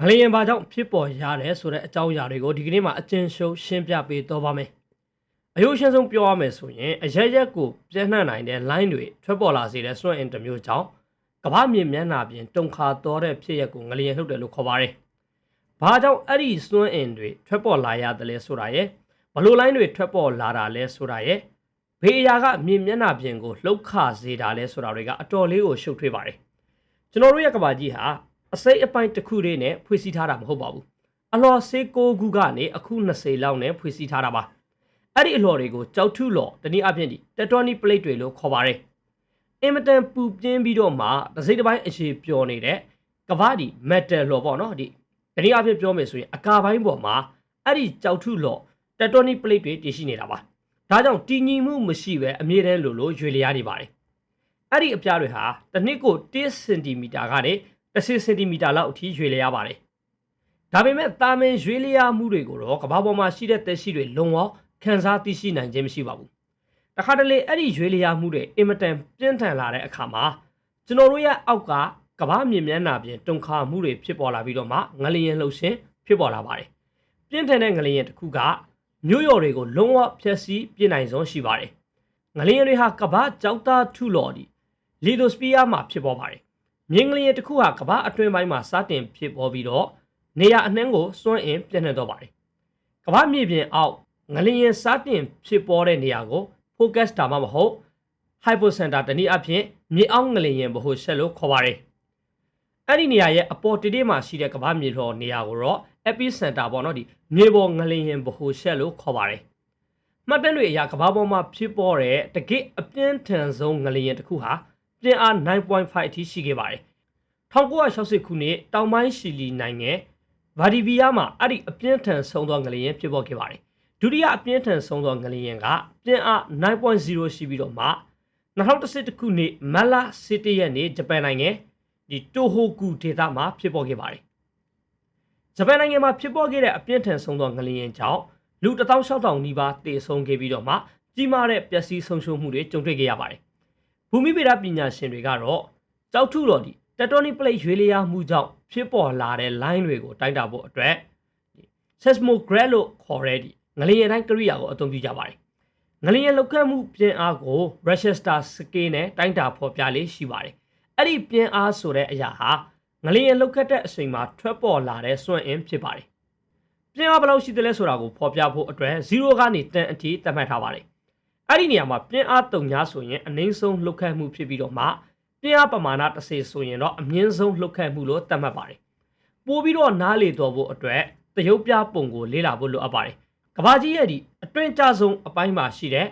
ငလျင်ဘာကြောင့်ဖြစ်ပေါ်ရတယ်ဆိုတဲ့အကြောင်းအရာတွေကိုဒီကနေ့မှာအကျဉ်းရှုံးရှင်းပြပေးတော့ပါမယ်။အယုရှင်းဆုံးပြောရမယ်ဆိုရင်အရက်ရက်ကိုပြန့်နှံ့နိုင်တဲ့ line တွေထွက်ပေါ်လာစေတဲ့စွန့်အင်တစ်မျိုးကြောင့်ကမ္ဘာမြေမျက်နှာပြင်တုန်ခါတော့တဲ့ဖြစ်ရက်ကိုငလျင်လှုပ်တယ်လို့ခေါ်ပါတယ်။ဘာကြောင့်အဲ့ဒီစွန့်အင်တွေထွက်ပေါ်လာရတယ်လဲဆိုတာရဲ့ဘလို့ line တွေထွက်ပေါ်လာတာလဲဆိုတာရဲ့ဘေးအရာကမြေမျက်နှာပြင်ကိုလှုပ်ခစေတာလဲဆိုတာတွေကအတော်လေးကိုရှုပ်ထွေးပါတယ်။ကျွန်တော်တို့ရဲ့ကမ္ဘာကြီးဟာ အစိတ်အပိုင်းတစ်ခုလေးနဲ့ဖွေးစည်းထားတာမဟုတ်ပါဘူးအလှော်ဆေး6ခုကနေအခု20လောက်နဲ့ဖွေးစည်းထားတာပါအဲ့ဒီအလှော်တွေကိုကြောက်ထုလော်တနည်းအားဖြင့်ဒီတက်တော်နီပလိတ်တွေလို့ခေါ်ပါတယ်အင်မတန်ပူပြင်းပြီးတော့မှတစ်စိတ်တစ်ပိုင်းအခြေပျော်နေတဲ့ကဘာဒီမက်တယ်လော်ပေါ့နော်ဒီတနည်းအားဖြင့်ပြောမယ်ဆိုရင်အကာပိုင်းပေါ်မှာအဲ့ဒီကြောက်ထုလော်တက်တော်နီပလိတ်တွေတည်ရှိနေတာပါဒါကြောင့်တည်ငြိမ်မှုမရှိပဲအမြဲတမ်းလိုလိုရွေလျားနေပါတယ်အဲ့ဒီအပြားတွေဟာတစ်နှစ်ကို1စင်တီမီတာကနေ 10စင်တီမီတာလောက်အထိရွေလျားပါတယ်။ဒါပေမဲ့တာမင်ရွေလျားမှုတွေကိုတော့ကမ္ဘာပေါ်မှာရှိတဲ့သက်ရှိတွေလုံအောင်ခန်းစားသိရှိနိုင်ခြင်းမရှိပါဘူး။တခါတလေအဲ့ဒီရွေလျားမှုတွေအင်မတန်ပြင်းထန်လာတဲ့အခါမှာကျွန်တော်တို့ရဲ့အောက်ကကမ္ဘာမြင်မျက်နှာပြင်တုန်ခါမှုတွေဖြစ်ပေါ်လာပြီးတော့မှငလျင်လှုပ်ရှင်ဖြစ်ပေါ်လာပါတယ်။ပြင်းထန်တဲ့ငလျင်တစ်ခုကမြို့ရော်တွေကိုလုံးဝဖျက်ဆီးပြစ်နိုင်ဆုံးရှိပါတယ်။ငလျင်တွေဟာကမ္ဘာကြောက်သားထုလော်ဒီလီဒိုစပီးယားမှာဖြစ်ပေါ်ပါတယ် မြင်းကလေးတစ်ခုဟာကမ္ဘာအတွင်းပိုင်းမှာစတင်ဖြစ်ပေါ်ပြီးတော့နေရာအနှံ့ကိုစွန့်အင်ပြန့်နှံ့တော့ပါတယ်။ကမ္ဘာမြေပြင်အောက်ငလျင်စတင်ဖြစ်ပေါ်တဲ့နေရာကို focus တာမှမဟုတ် hypocenter တနည်းအားဖြင့်မြေအောက်ငလျင်ဘဟုရှက်လို့ခေါ်ပါတယ်။အဲ့ဒီနေရာရဲ့အပေါ်တိတိမှာရှိတဲ့ကမ္ဘာမြေလောနေရာကိုတော့ epicenter ပေါ့နော်ဒီမြေပေါ်ငလျင်ဘဟုရှက်လို့ခေါ်ပါတယ်။မှတ်တမ်းတွေအရကမ္ဘာပေါ်မှာဖြစ်ပေါ်တဲ့တကယ့်အပြင်းထန်ဆုံးငလျင်တစ်ခုဟာ ပြင်းအား9.5အထိရှိခဲ့ပါတယ်1960ခုနှစ်တောင်ပိုင်းရှီလီနိုင်ငံဗာဒီဗီယာမှာအဲ့ဒီအပြင်းထန်ဆုံးသောငလျင်ဖြစ်ပေါ်ခဲ့ပါတယ်ဒုတိယအပြင်းထန်ဆုံးသောငလျင်ကပြင်းအား9.0ရှိပြီးတော့မှ2011ခုနှစ်မလာစီတီရဲ့နေ့ဂျပန်နိုင်ငံဒီတိုဟိုကူဒေသမှာဖြစ်ပေါ်ခဲ့ပါတယ်ဂျပန်နိုင်ငံမှာဖြစ်ပေါ်ခဲ့တဲ့အပြင်းထန်ဆုံးသောငလျင်ကြောင့်လူ16000နီးပါးတေဆုံးခဲ့ပြီးတော့မှကြီးမားတဲ့ပျက်စီးဆုံးရှုံးမှုတွေကြုံတွေ့ခဲ့ရပါတယ် ဘူမိဗေဒပညာရှင်တွေကတော့ကြောက်ထုတော်ဒီတက်တိုနီပလိတ်ရွေးလျားမှုကြောင့်ဖြစ်ပေါ်လာတဲ့ line တွေကိုတိုင်းတာဖို့အတွက် seismograph လို့ခေါ်တဲ့ဒီငလျင်တိုင်းကိရိယာကိုအသုံးပြုကြပါတယ်။ငလျင်လောက်ခတ်မှုပြင်းအားကို Rochester scale နဲ့တိုင်းတာဖော်ပြလေးရှိပါတယ်။အဲ့ဒီပြင်းအားဆိုတဲ့အရာဟာငလျင်လောက်ခတ်တဲ့အချိန်မှာထွက်ပေါ်လာတဲ့စွန့်အင်ဖြစ်ပါတယ်။ပြင်းအားဘယ်လောက်ရှိသလဲဆိုတာကိုဖော်ပြဖို့အတွက်0ကနေ10အထိသတ်မှတ်ထားပါတယ်။ အဲ့ဒီနေရာမှာပြင်းအားတုံညာဆိုရင်အနည်းဆုံးလှုပ်ခတ်မှုဖြစ်ပြီးတော့မှပြင်းအားပမာဏတစ်စေဆိုရင်တော့အမြင့်ဆုံးလှုပ်ခတ်မှုလို့သတ်မှတ်ပါတယ်။ပို့ပြီးတော့နားလေတော်ဖို့အတွက်တရုပ်ပြပုံကိုလေ့လာဖို့လိုအပ်ပါတယ်။ကဘာကြီးရဲ့ဒီအတွင်းကျဆုံးအပိုင်းမှာရှိတဲ့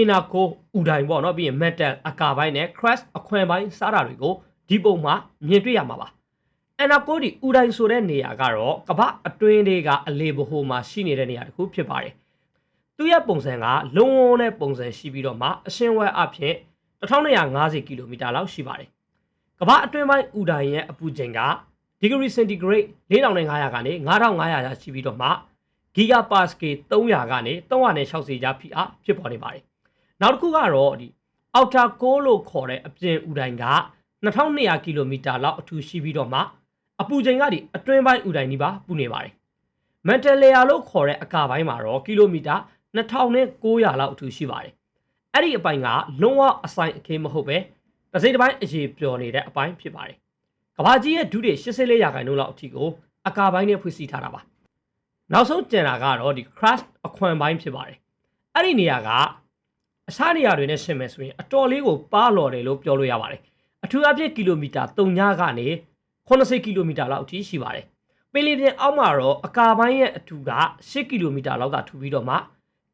inner core ဥဒိုင်ပေါ့နော်ပြီးရင် metal အကာပိုင်းနဲ့ crash အခွင့်ပိုင်းစားတာတွေကိုဒီပုံမှာမြင်တွေ့ရမှာပါ။ inner core ဒီဥဒိုင်ဆိုတဲ့နေရာကတော့ကဘာအတွင်းလေးကအလေဘိုမှာရှိနေတဲ့နေရာတစ်ခုဖြစ်ပါတယ်။ သူ့ရဲ့ပုံစံကလုံးဝနဲ့ပုံစံရှိပြီးတော့မှအရှင်းဝဲအဖြစ်1250ကီလိုမီတာလောက်ရှိပါတယ်။ကမ္ဘာအတွင်းပိုင်းဥဒိုင်ရဲ့အပူချိန်ကဒီဂရီစင်တီဂရိတ်4500ကနေ9500ရာရှိပြီးတော့မှဂီဂါပါစကယ်300ကနေ360ကြားဖိအားဖြစ်ပေါ်နေပါတယ်။နောက်တစ်ခုကတော့ဒီအောက်တာကိုလို့ခေါ်တဲ့အပြင်ဥဒိုင်က2200ကီလိုမီတာလောက်အထူရှိပြီးတော့မှအပူချိန်ကဒီအတွင်းပိုင်းဥဒိုင်နီးပါပူနေပါတယ်။မန်တယ်လီယာလို့ခေါ်တဲ့အကာပိုင်းမှာတော့ကီလိုမီတာ 2900လောက်အထူရှိပါတယ်အဲ့ဒီအပိုင်းကလုံးဝအဆိုင်အခေးမဟုတ်ပဲတစ်စိတ်တစ်ပိုင်းအရေးပျော်နေတဲ့အပိုင်းဖြစ်ပါတယ်။ကဘာကြီးရဲ့ဒုတိယ84ရာခိုင်နှုန်းလောက်အထိကိုအကာပိုင်းနဲ့ဖွင့်စီထားတာပါ။နောက်ဆုံးကျန်တာကတော့ဒီ crash အခွန်ပိုင်းဖြစ်ပါတယ်။အဲ့ဒီနေရာကအစားနေရာတွေနဲ့ရှင်းမယ်ဆိုရင်အတော်လေးကိုပါလော်တယ်လို့ပြောလို့ရပါတယ်။အထူးအပြည့်ကီလိုမီတာ3ညကနေ80ကီလိုမီတာလောက်အထိရှိပါတယ်။ပင်လယ်ပြင်အောက်မှာတော့အကာပိုင်းရဲ့အထူက10ကီလိုမီတာလောက်ကထူပြီးတော့မှ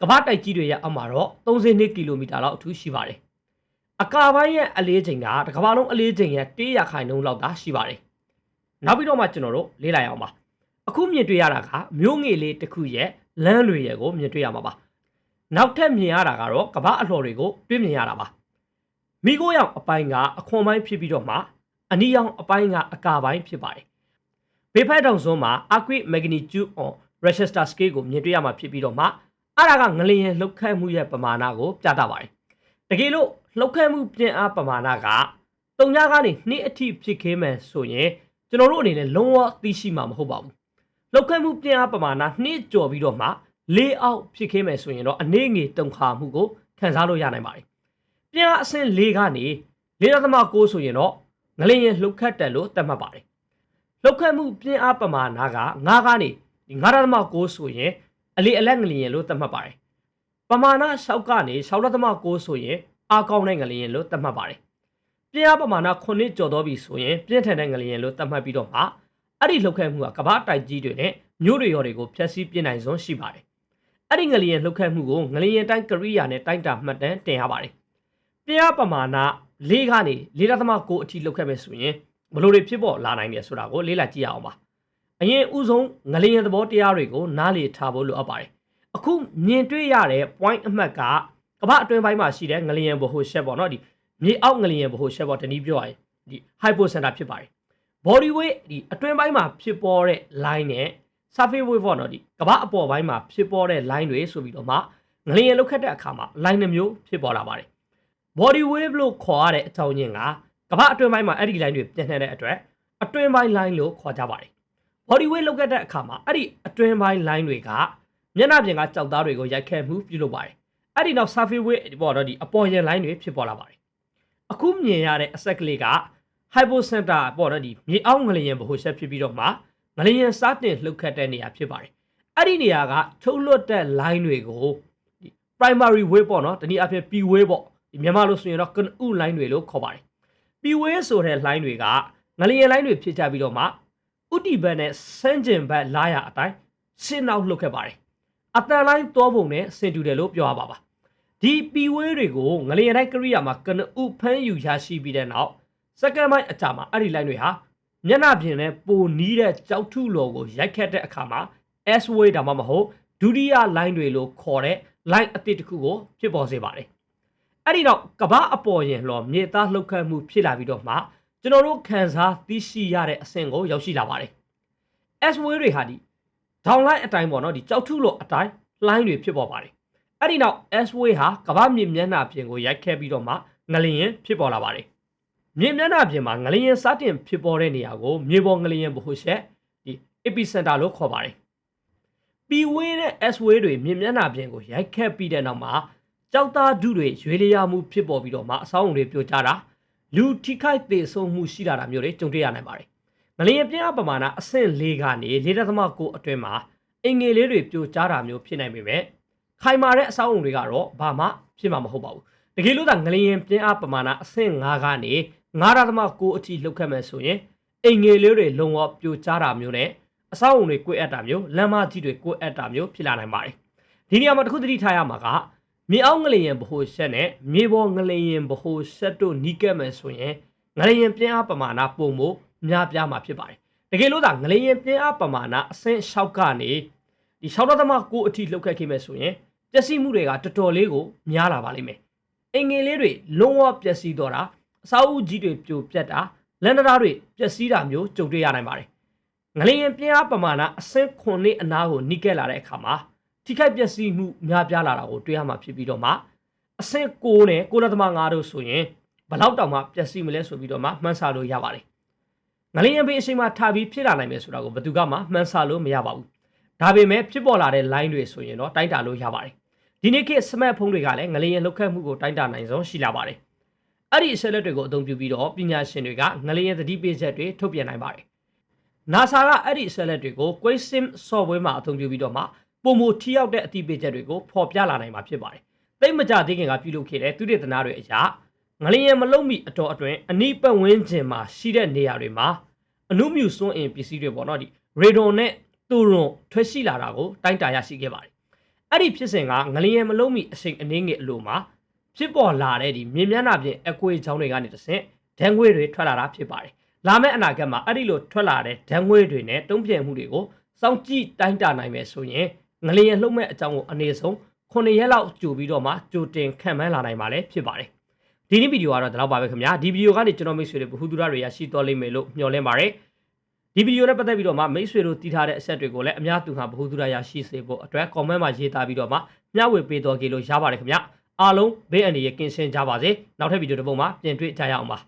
ကမ္ဘာတိုက်ကြီးတွေရဲ့အောက်မှာတော့32ကီလိုမီတာလောက်အထူးရှိပါတယ်။အကာပိုင်းရဲ့အလေးချိန်ကတစ်ကမ္ဘာလုံးအလေးချိန်ရဲ့100ရာခိုင်နှုန်းလောက်သာရှိပါတယ်။နောက်ပြီးတော့မှကျွန်တော်တို့လေ့လာရအောင်ပါ။အခုမြင်တွေ့ရတာကမျိုးငယ်လေးတစ်ခုရဲ့လမ်းတွေရဲ့ကိုမြင်တွေ့ရမှာပါ။နောက်ထပ်မြင်ရတာကတော့ကမ္ဘာအလှော်တွေကိုတွေ့မြင်ရတာပါ။မိခိုးရောင်အပိုင်းကအခွန်ပိုင်းဖြစ်ပြီးတော့မှအနီရောင်အပိုင်းကအကာပိုင်းဖြစ်ပါတယ်။ဘေးဖက်တောင်စွန်းမှာ Arcuate magnitude on Rochester scale ကိုမြင်တွေ့ရမှာဖြစ်ပြီးတော့မှ အဲ့ဒါကငလျင်လှုပ်ခတ်မှုရဲ့ပမာဏကိုပြသပါတယ်တကယ်လို့လှုပ်ခတ်မှုပြင်းအားပမာဏက3ညကနေ2အထိဖြစ်ခဲမယ်ဆိုရင်ကျွန်တော်တို့အနေနဲ့လုံးဝသိရှိမှာမဟုတ်ပါဘူးလောက်ခတ်မှုပြင်းအားပမာဏနှိကျော်ပြီးတော့မှလေးအောက်ဖြစ်ခင်းမယ်ဆိုရင်တော့အနေငယ်တုံခါမှုကိုခံစားလို့ရနိုင်ပါတယ်ပြင်းအားအဆင့်၄ကနေ4.9ဆိုရင်တော့ငလျင်လှုပ်ခတ်တယ်လို့သတ်မှတ်ပါတယ်လှုပ်ခတ်မှုပြင်းအားပမာဏက9ကနေဒီ9.9ဆိုရင် အလေအလက်ငလျင်လို့သတ်မှတ်ပါတယ်ပမာဏ6ကနေ6.9ဆိုရင်အားကောင်းတဲ့ငလျင်လို့သတ်မှတ်ပါတယ်ပြင်းအားပမာဏ9ကျော်တော့ပြီဆိုရင်ပြင်းထန်တဲ့ငလျင်လို့သတ်မှတ်ပြီးတော့မှအဲ့ဒီလှုပ်ခတ်မှုကကမ္ဘာတိုက်ကြီးတွေနဲ့မြို့တွေရောတွေကိုဖျက်ဆီးပြစ်နိုင်စွမ်းရှိပါတယ်အဲ့ဒီငလျင်လှုပ်ခတ်မှုကိုငလျင်တိုင်းကရိယာနဲ့တိုင်းတာမှတ်တမ်းတင်ရပါတယ်ပြင်းအားပမာဏ၄ကနေ4.9အထိလှုပ်ခတ်မယ်ဆိုရင်ဘလို့တွေဖြစ်ပေါ်လာနိုင်တယ်ဆိုတာကိုလေ့လာကြည့်ရအောင်ပါ အရင်ဥဆုံးငလျင်သဘောတရားတွေကိုနားလေထားဖို့လိုအပ်ပါတယ်အခုမြင်တွေ့ရတဲ့ point အမှတ်ကကမ္ဘာအတွင်းပိုင်းမှာရှိတဲ့ငလျင်ဘဟုရှက်ပေါ့နော်ဒီမြေအောက်ငလျင်ဘဟုရှက်ပေါ့တနည်းပြောရရင်ဒီ hypocenter ဖြစ်ပါတယ် body weight ဒီအတွင်းပိုင်းမှာဖြစ်ပေါ်တဲ့ line နဲ့ surface weight ပေါ့နော်ဒီကမ္ဘာအပေါ်ပိုင်းမှာဖြစ်ပေါ်တဲ့ line တွေဆိုပြီးတော့မှငလျင်လောက်ခတ်တဲ့အခါမှာ line နှမျိုးဖြစ်ပေါ်လာပါတယ် body wave လို့ခေါ်ရတဲ့အကြောင်းရင်းကကမ္ဘာအတွင်းပိုင်းမှာအဲ့ဒီ line တွေပြန့်နှံ့တဲ့အတွက်အတွင်းပိုင်း line လို့ခေါ်ကြပါတယ် body wave လောက်ခတ်တဲ့အခါမှာအဲ့ဒီအတွင်းပိုင်း line တွေကမျက်နှာပြင်ကကြောက်သားတွေကိုရိုက်ခဲမှုပြုလုပ်ပါတယ်အဲ့ဒီနောက် surface wave ပေါ့တော့ဒီအပေါ်ရင် line တွေဖြစ်ပေါ်လာပါတယ်အခုမြင်ရတဲ့အဆက်ကလေးက hypocenter ပေါ့နော်ဒီမြေအောက်ငလျင်ဗဟိုချက်ဖြစ်ပြီးတော့မှငလျင်စတင်လှုပ်ခတ်တဲ့နေရာဖြစ်ပါတယ်အဲ့ဒီနေရာကထုတ်လွတ်တဲ့ line တွေကိုဒီ primary wave ပေါ့နော်တနည်းအားဖြင့် p wave ပေါ့ဒီမြန်မာလိုဆိုရင်တော့ကနဥ line တွေလို့ခေါ်ပါတယ် p wave ဆိုတဲ့ line တွေကငလျင် line တွေဖြစ်ကြပြီးတော့မှ ဥတီဘတ်နဲ့ဆန်းကျင်ဘတ်လာရအတိုင်းဆင်းနောက်လှုပ်ခဲ့ပါတယ်အတန် line တောပုံနဲ့ဆင်တူတယ်လို့ပြောရပါပါဒီ p wave တွေကိုငလျင်တိုင်းကရိယာမှာကနဥဖမ်းယူရရှိပြီးတဲ့နောက်စက္ကန့်ပိုင်းအကြာမှာအဲ့ဒီ line တွေဟာမျက်နှာပြင်နဲ့ပိုနီးတဲ့ကြောက်ထုလော်ကိုရိုက်ခတ်တဲ့အခါမှာ S way ဒါမှမဟုတ်ဒုတိယ line တွေလို့ခေါ်တဲ့ line အသစ်တစ်ခုကိုဖြစ်ပေါ်စေပါတယ်။အဲ့ဒီတော့ကဘာအပေါ်ရင်လော်မြေသားလှုပ်ခတ်မှုဖြစ်လာပြီးတော့မှ ကျွန်တော်တို့ခံစားသိရှိရတဲ့အဆင့်ကိုရောက်ရှိလာပါတယ်။ S way တွေဟာဒီ down line အတိုင်းပေါ့နော်ဒီကြောက်ထုလော်အတိုင်း line တွေဖြစ်ပေါ်ပါတယ်။အဲ့ဒီနောက် S way ဟာကဘာမြေမျက်နှာပြင်ကိုရိုက်ခဲပြီးတော့မှငလျင်ဖြစ်ပေါ်လာပါတယ်။မြေမျက်နှာပြင်မှာငလျင်စတင်ဖြစ်ပေါ်တဲ့နေရာကိုမြေပေါ်ငလျင်ဘဟုရှက်ဒီ epicenter လို့ခေါ်ပါတယ်။ P wave နဲ့ S wave တွေမြေမျက်နှာပြင်ကိုရိုက်ခတ်ပြီးတဲ့နောက်မှာကြောက်သားဓုတွေရွေလျာမှုဖြစ်ပေါ်ပြီးတော့မှအဆောင်းအုံတွေပြိုကျတာ လူထိခိုက်သေးဆုံးမှုရှိလာတာမျိုးတွေကြုံတွေ့ရနိုင်ပါတယ်။ငလျင်ပြင်းအားပမာဏအဆင့်၄ကနေ4.9အတွင်းမှာအင်္ဂေလေးတွေပြိုကျတာမျိုးဖြစ်နိုင်ပေမဲ့ခိုင်မာတဲ့အဆောင်းအုံတွေကတော့ဘာမှဖြစ်မှာမဟုတ်ပါဘူး။တကယ်လို့သာငလျင်ပြင်းအားပမာဏအဆင့်5ကနေ9.9အထိလှုပ်ခတ်မယ်ဆိုရင်အင်္ဂေလေးတွေလုံဝပြိုကျတာမျိုးနဲ့အဆောက်အုံတွေကိုအပ်တာမျိုးလမ်းမကြီးတွေကိုအပ်တာမျိုးဖြစ်လာနိုင်ပါတယ်ဒီနေရာမှာတစ်ခုသတိထားရမှာက မြေအောက်ငလျင်ဗဟိုဆက်နဲ့မြေပေါ်ငလျင်ဗဟိုဆက်တို့နီးကပ်မယ်ဆိုရင်ငလျင်ပြင်းအားပမာဏပုံမှုများပြားမှာဖြစ်ပါတယ်တကယ်လို့သာငလျင်ပြင်းအားပမာဏအဆင့်6ကနေဒီ6.9အထိလှုပ်ခတ်ခဲ့မယ်ဆိုရင်ပျက်စီးမှုတွေကတော်တော်လေးကိုများလာပါလိမ့်မယ်အင်္ဂင်လေးတွေလုံးဝပျက်စီးတော့တာအစာအုပ်ကြီးတွေပြိုပြက်တာလန်ဒရာတွေပျက်စီးတာမျိုးကြုံတွေ့ရနိုင်ပါတယ်ငလျင်ပြင်းအားပမာဏအဆင့်9နှစ်အနားကိုနှိကက်လာတဲ့အခါမှာ ထိခိုက်ပျက်စီးမှုများပြားလာတာကိုတွေ့ရမှာဖြစ်ပြီးတော့မှအဆင့်6နဲ့9.5တို့ဆိုရင်ဘလောက်တောင်မှပျက်စီးမလဲဆိုပြီးတော့မှမှန်းဆလို့ရပါတယ်ငလျင်ဘေးအချိန်မှာထားပြီးဖြစ်လာနိုင်မယ်ဆိုတာကိုဘယ်သူကမှမှန်းဆလို့မရပါဘူးဒါပေမဲ့ဖြစ်ပေါ်လာတဲ့ line တွေဆိုရင်တော့တိုင်းတာလို့ရပါတယ်ဒီနေ့ခေတ်စမတ်ဖုန်းတွေကလည်းငလျင်လောက်ခတ်မှုကိုတိုင်းတာနိုင်ဆုံးရှိလာပါတယ်အဲ့ဒီအချက်လက်တွေကိုအသုံးပြုပြီးတော့ပညာရှင်တွေကငလျင်သတိပေးချက်တွေထုတ်ပြန်နိုင်ပါတယ် NASA ကအဲ့ဒီအချက်လက်တွေကို Quassim software မှာအသုံးပြုပြီးတော့မှ ပုံမထိရောက်တဲ့အသိပေးချက်တွေကိုဖော်ပြလာနိုင်မှာဖြစ်ပါတယ်။သိမကြသေးခင်ကပြုလုပ်ခဲ့တဲ့သူတေသနာတွေအရာငလျင်မလုံးမီအတော်အတွင်းအနိပတ်ဝန်းကျင်မှာရှိတဲ့နေရာတွေမှာအနုမြူစွန်းအင်ပစ္စည်းတွေပေါ့နော်ဒီရေဒွန်နဲ့တူရွန်ထွက်ရှိလာတာကိုတိုင်းတာရရှိခဲ့ပါတယ်။အဲ့ဒီဖြစ်စဉ်ကငလျင်မလုံးမီအချိန်အနည်းငယ်အလိုမှာဖြစ်ပေါ်လာတဲ့ဒီမြင်မျက်နှာပြင်အကွေချောင်းတွေကနေတဆင့်ဒဏ်ငွေတွေထွက်လာတာဖြစ်ပါတယ်။လာမယ့်အနာဂတ်မှာအဲ့ဒီလိုထွက်လာတဲ့ဒဏ်ငွေတွေနဲ့တုံ့ပြန်မှုတွေကိုစောင့်ကြည့်တိုင်းတာနိုင်မယ်ဆိုရင် ငလျင်လှုပ်မဲ့အကြောင်းကိုအနည်းဆုံး9ရက်လောက်ကြိုပြီးတော့မှကြိုတင်ခံမှန်းလာနိုင်ပါလေဖြစ်ပါတယ်။ဒီနေ့ဗီဒီယိုကတော့ဒီလောက်ပါပဲခင်ဗျာ။ဒီဗီဒီယိုကနေကျွန်တော်မိတ်ဆွေတွေဘ ഹു တုရတွေရရှိတော်လိမ့်မယ်လို့မျှော်လင့်ပါတယ်။ဒီဗီဒီယိုနဲ့ပတ်သက်ပြီးတော့မှမိတ်ဆွေတို့တည်ထားတဲ့အဆက်တွေကိုလည်းအများသူဟာဘ ഹു တုရရရှိစေဖို့အတွက် comment မှာရေးသားပြီးတော့မှမျှဝေပေးတော်ကြလို့ရပါတယ်ခင်ဗျာ။အားလုံးဘေးအန္တရာယ်ကင်းရှင်းကြပါစေနောက်ထပ်ဗီဒီယိုတစ်ပုဒ်မှာပြန်တွေ့ကြရအောင်ပါ